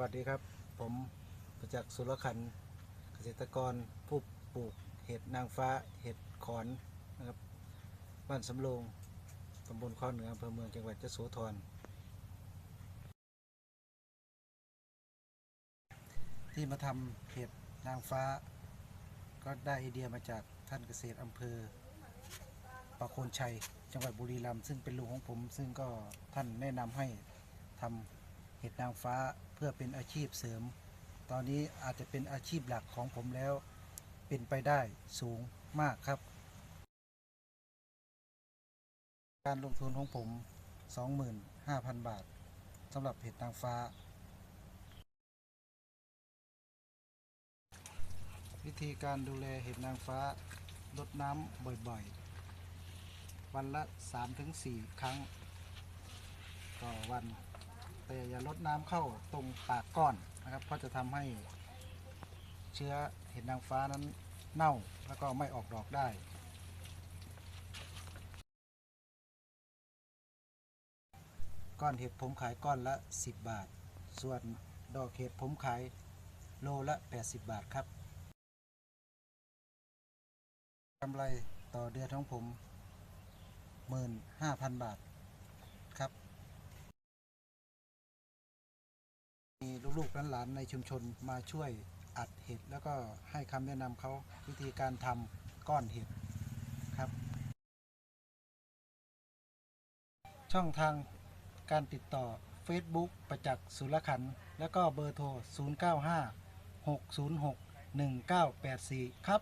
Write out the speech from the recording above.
วัสดีครับ ผมประจักษ์สุรขันธ์เกษตรกรผู้ปลูกเห็ดนางฟ้าเห็ดขอนนะครับบ้านสำโรงตำบลข้อเหนืออำเภอเมืองจังหวัดยโสธรที่มาทำเห็ดนางฟ้า ก็ได้ไอเดียมาจากท่านเกษตรอำเภอประโคนชัย จังหวัดบุรีรัมย์ซึ่งเป็นลุงของผม ซึ่งก็ท่านแนะนำให้ทำ ห็ดนางฟ้าเพื่อเป็นอาชีพเสริม ตอนนี้อาจจะเป็นอาชีพหลักของผมแล้ว เป็นไปได้สูงมากครับ การลงทุนของผม 25,000 บาทสำหรับเห็ดนางฟ้า วิธีการดูแลเห็ดนางฟ้าลดน้ำบ่อยๆ วันละ 3-4 ครั้งต่อวัน แต่อย่าลดน้ำเข้าตรงปากก้อนนะครับ เพราะจะทำให้เชื้อเห็ดนางฟ้านั้นเน่าแล้วก็ไม่ออกดอกได้ก้อนเห็ดผมขายก้อนละ 10 บาท ส่วนดอกเห็ดผมขายโลละ 80 บาทครับกำไรต่อเดือนของผม 15,000 บาทีลูกๆหลานๆในชุมชนมาช่วยอัดเห็ด แล้วก็ให้คำแนะนำเขาวิธีการทำก้อนเห็ดครับ ช่องทางการติดต่อ Facebook ประจักษ์สุรขัน แล้วก็เบอร์โทร 095 606 1984 ครับ